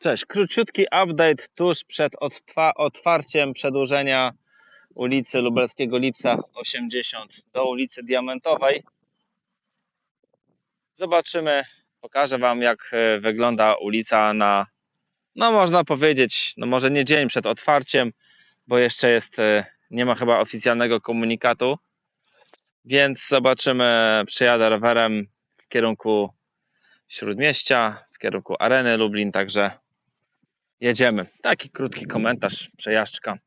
Cześć, króciutki update tuż przed otwa- otwarciem przedłużenia ulicy Lubelskiego Lipca 80 do ulicy Diamentowej. Zobaczymy, pokażę Wam jak e, wygląda ulica na, no można powiedzieć, no może nie dzień przed otwarciem, bo jeszcze jest, e, nie ma chyba oficjalnego komunikatu, więc zobaczymy, przyjadę rowerem w kierunku Śródmieścia, w kierunku Areny Lublin, także jedziemy. Taki krótki komentarz, przejażdżka.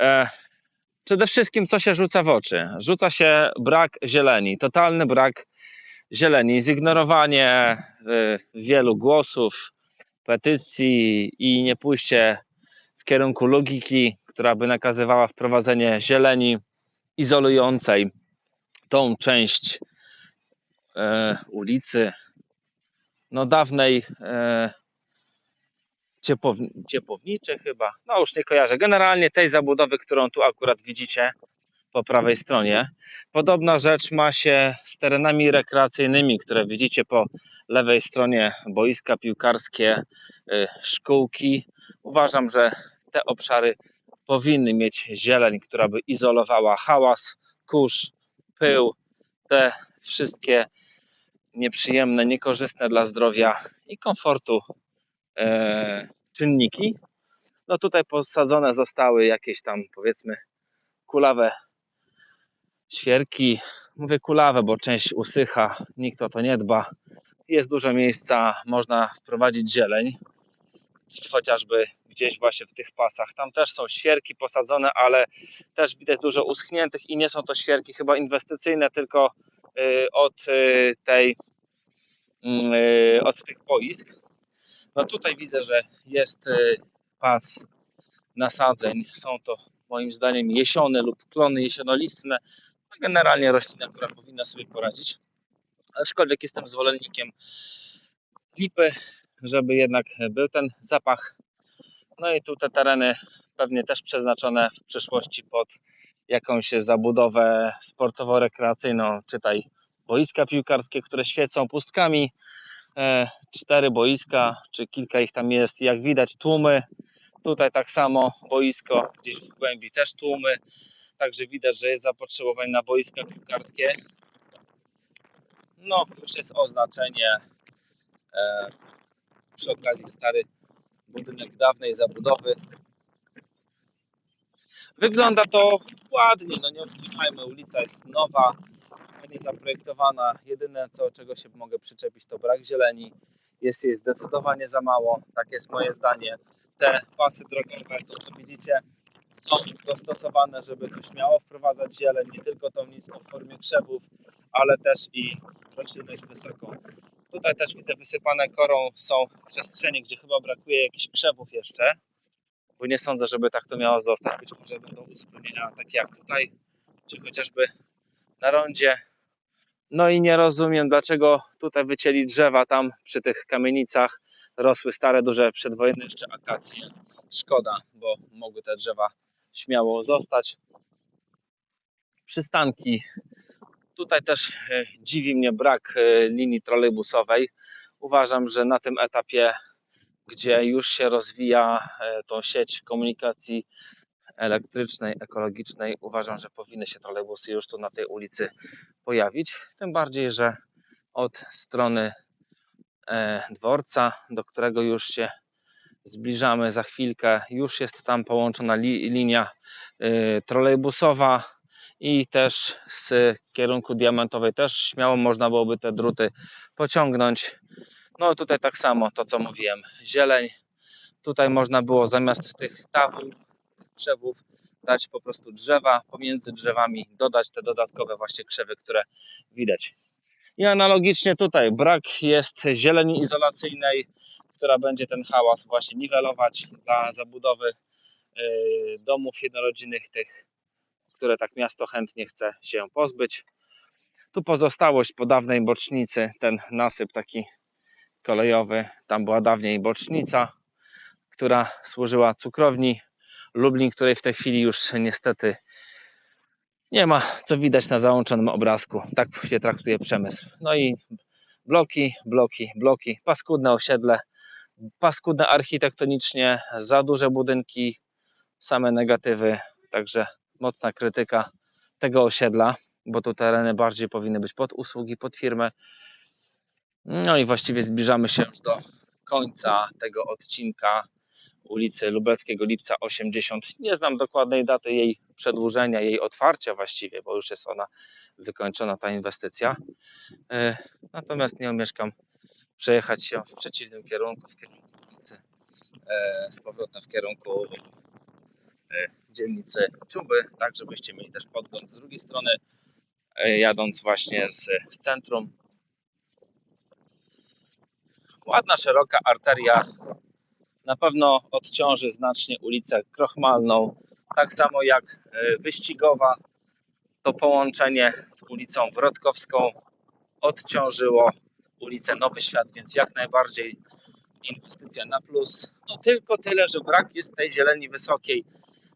E, przede wszystkim, co się rzuca w oczy? Rzuca się brak zieleni, totalny brak zieleni, zignorowanie e, wielu głosów, petycji i nie pójście w kierunku logiki, która by nakazywała wprowadzenie zieleni izolującej tą część e, ulicy, no dawnej e, ciepłowni, chyba, no już nie kojarzę. Generalnie tej zabudowy, którą tu akurat widzicie po prawej stronie. Podobna rzecz ma się z terenami rekreacyjnymi, które widzicie po lewej stronie, boiska piłkarskie, y, szkółki. Uważam, że te obszary powinny mieć zieleń, która by izolowała hałas, kurz, pył, te wszystkie nieprzyjemne, niekorzystne dla zdrowia i komfortu czynniki. No tutaj posadzone zostały jakieś tam powiedzmy kulawe świerki. Mówię kulawe, bo część usycha, nikt o to nie dba. Jest dużo miejsca, można wprowadzić zieleń, chociażby gdzieś właśnie w tych pasach. Tam też są świerki posadzone, ale też widać dużo uschniętych i nie są to świerki chyba inwestycyjne, tylko y, od y, tej y, od tych boisk. No tutaj widzę, że jest pas nasadzeń. Są to moim zdaniem jesiony lub klony jesionolistne. No generalnie roślina, która powinna sobie poradzić. Aczkolwiek jestem zwolennikiem lipy, żeby jednak był ten zapach. No i tu te tereny pewnie też przeznaczone w przyszłości pod jakąś zabudowę sportowo-rekreacyjną, czytaj boiska piłkarskie, które świecą pustkami. E, cztery boiska, czy kilka ich tam jest, jak widać tłumy. Tutaj tak samo boisko, gdzieś w głębi też tłumy. Także widać, że jest zapotrzebowanie na boiska piłkarskie. No, już jest oznaczenie. E, przy okazji stary budynek dawnej zabudowy. Wygląda to ładnie, no nie ukrywajmy, ulica jest nowa, fajnie zaprojektowana. Jedyne, co, czego się mogę przyczepić, to brak zieleni. Jest jej zdecydowanie za mało, tak jest moje zdanie. Te pasy drogowe, to co widzicie, są dostosowane, żeby tu śmiało wprowadzać zieleń, nie tylko tą niską w formie krzewów, ale też i roślinność wysoką. Tutaj też widzę wysypane korą są przestrzenie, gdzie chyba brakuje jakichś krzewów jeszcze, bo nie sądzę, żeby tak to miało zostać. Być może będą uzupełnienia takie jak tutaj, czy chociażby na rondzie. No i nie rozumiem, dlaczego tutaj wycięli drzewa tam przy tych kamienicach. Rosły stare, duże przedwojenne jeszcze akacje. Szkoda, bo mogły te drzewa śmiało zostać. Przystanki. Tutaj też e, dziwi mnie brak e, linii trolejbusowej. Uważam, że na tym etapie, gdzie już się rozwija e, tą sieć komunikacji elektrycznej, ekologicznej, uważam, że powinny się trolejbusy już tu na tej ulicy pojawić. Tym bardziej, że od strony dworca, do którego już się zbliżamy za chwilkę. Już jest tam połączona li, linia y, trolejbusowa i też z kierunku diamentowej też śmiało można byłoby te druty pociągnąć. No tutaj tak samo to co mówiłem, zieleń. Tutaj można było zamiast tych tawów, krzewów dać po prostu drzewa, pomiędzy drzewami dodać te dodatkowe właśnie krzewy, które widać. I analogicznie tutaj brak jest zieleni izolacyjnej, która będzie ten hałas właśnie niwelować dla zabudowy y, domów jednorodzinnych, tych, które tak miasto chętnie chce się pozbyć. Tu pozostałość po dawnej bocznicy, ten nasyp taki kolejowy, tam była dawniej bocznica, która służyła cukrowni Lublin, której w tej chwili już niestety nie ma, co widać na załączonym obrazku. Tak się traktuje przemysł. No i bloki, bloki, bloki, paskudne osiedle, paskudne architektonicznie, za duże budynki, same negatywy, także mocna krytyka tego osiedla, bo tu tereny bardziej powinny być pod usługi, pod firmę. No i właściwie zbliżamy się już do końca tego odcinka ulicy Lubelskiego Lipca 80. Nie znam dokładnej daty jej przedłużenia, jej otwarcia właściwie, bo już jest ona wykończona, ta inwestycja. E, Natomiast nie omieszkam przejechać się w przeciwnym kierunku, w kierunku ulicy, e, z powrotem w kierunku e, dzielnicy Czuby, tak żebyście mieli też podgląd z drugiej strony, jadąc właśnie z, z centrum. Ładna, szeroka arteria na pewno odciąży znacznie ulicę Krochmalną, tak samo jak e, wyścigowa. To połączenie z ulicą Wrotkowską odciążyło ulicę Nowy Świat, więc jak najbardziej inwestycja na plus. No tylko tyle, że brak jest tej zieleni wysokiej.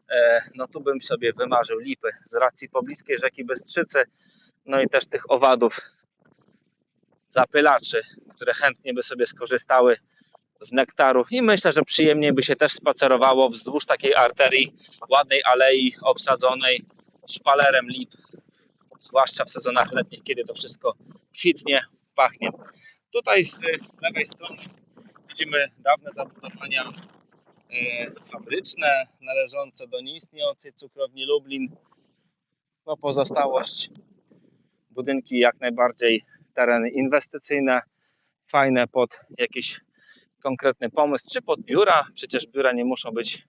E, No tu bym sobie wymarzył lipy z racji pobliskiej rzeki Bystrzycy, no i też tych owadów zapylaczy, które chętnie by sobie skorzystały z nektaru i myślę, że przyjemniej by się też spacerowało wzdłuż takiej arterii, ładnej alei obsadzonej szpalerem lip, zwłaszcza w sezonach letnich, kiedy to wszystko kwitnie, pachnie. Tutaj z lewej strony widzimy dawne zabudowania e, fabryczne należące do nieistniejącej cukrowni Lublin. No pozostałość budynki jak najbardziej tereny inwestycyjne, fajne pod jakiś konkretny pomysł, czy pod biura. Przecież biura nie muszą być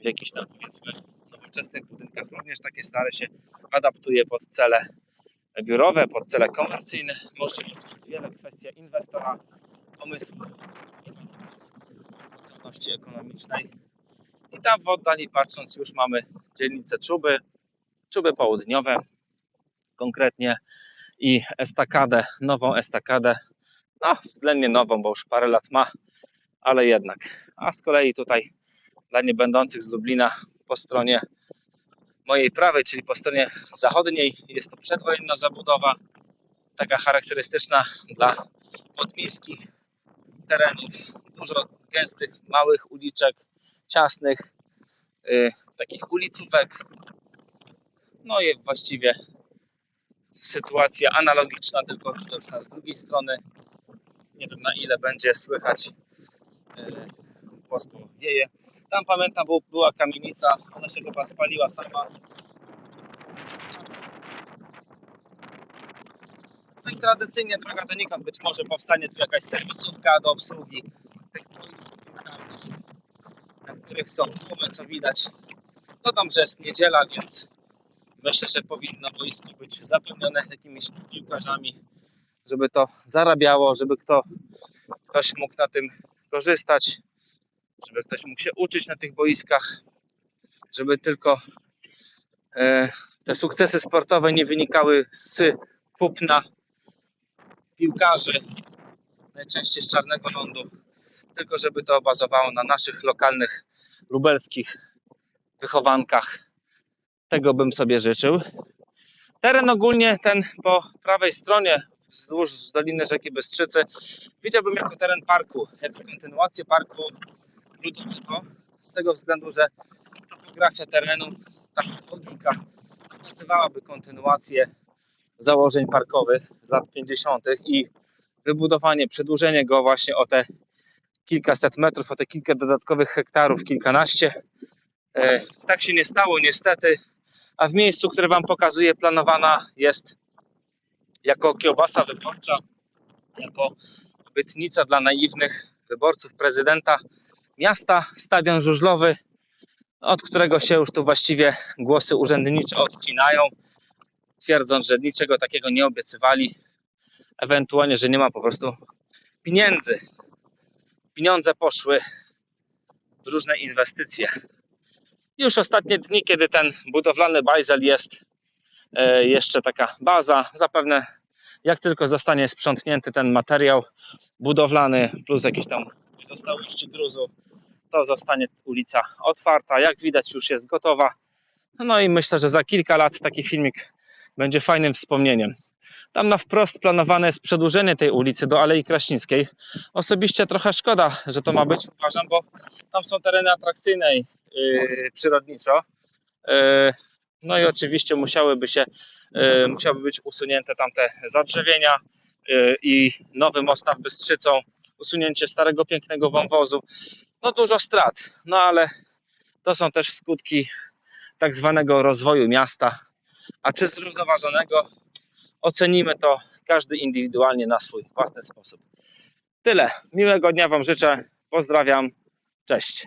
w jakichś tam powiedzmy nowoczesnych budynkach. Również takie stare się adaptuje pod cele biurowe, pod cele komercyjne. Możecie jest wiele kwestia inwestora, pomysłu, celności ekonomicznej. I tam w oddali patrząc już mamy dzielnicę Czuby, Czuby Południowe konkretnie i estakadę, nową estakadę, no względnie nową, bo już parę lat ma, ale jednak. A z kolei tutaj dla niebędących z Lublina po stronie mojej prawej, czyli po stronie zachodniej jest to przedwojenna zabudowa, taka charakterystyczna dla podmiejskich terenów, dużo gęstych, małych uliczek, ciasnych, yy, takich ulicówek. No i właściwie sytuacja analogiczna, tylko widoczna z drugiej strony. Nie wiem na ile będzie słychać głos, bo wieje. Tam pamiętam był, była kamienica, ona się chyba spaliła sama. No i tradycyjnie droga donikąd, być może powstanie tu jakaś serwisówka do obsługi tych piłkarskich, na których są tłumy, co widać. Dodam, że jest niedziela, więc myślę, że powinno boisko być zapełnione jakimiś piłkarzami, żeby to zarabiało, żeby kto, ktoś mógł na tym korzystać, żeby ktoś mógł się uczyć na tych boiskach, żeby tylko e, te sukcesy sportowe nie wynikały z kupna piłkarzy, najczęściej z czarnego lądu, tylko żeby to bazowało na naszych lokalnych, lubelskich wychowankach. Tego bym sobie życzył. Teren ogólnie ten po prawej stronie, wzdłuż Doliny Rzeki Bystrzycy, widziałbym jako teren parku, jako kontynuację parku z tego względu, że topografia terenu, ta logika pokazywałaby kontynuację założeń parkowych z lat 50. i wybudowanie, przedłużenie go właśnie o te kilkaset metrów, o te kilka dodatkowych hektarów, kilkanaście. E, tak się nie stało niestety, a w miejscu, które Wam pokazuję, planowana jest jako kiełbasa wyborcza, jako obietnica dla naiwnych wyborców prezydenta miasta, stadion żużlowy, od którego się już tu właściwie głosy urzędnicze odcinają, twierdząc, że niczego takiego nie obiecywali, ewentualnie, że nie ma po prostu pieniędzy. Pieniądze poszły w różne inwestycje. Już ostatnie dni, kiedy ten budowlany bajzel jest e, jeszcze taka baza, zapewne jak tylko zostanie sprzątnięty ten materiał budowlany plus jakieś tam pozostałości gruzu, to zostanie ulica otwarta. Jak widać, już jest gotowa. No i myślę, że za kilka lat taki filmik będzie fajnym wspomnieniem. Tam na wprost planowane jest przedłużenie tej ulicy do Alei Kraśnickiej. Osobiście trochę szkoda, że to ma być, uważam, bo tam są tereny atrakcyjne i yy, przyrodniczo. Yy, no i oczywiście musiałyby się, yy, być usunięte tamte zadrzewienia yy, i nowy most nad Bystrzycą, usunięcie starego pięknego wąwozu. No dużo strat, no ale to są też skutki tak zwanego rozwoju miasta. A czy zrównoważonego? Ocenimy to każdy indywidualnie na swój własny sposób. Tyle. Miłego dnia Wam życzę. Pozdrawiam. Cześć.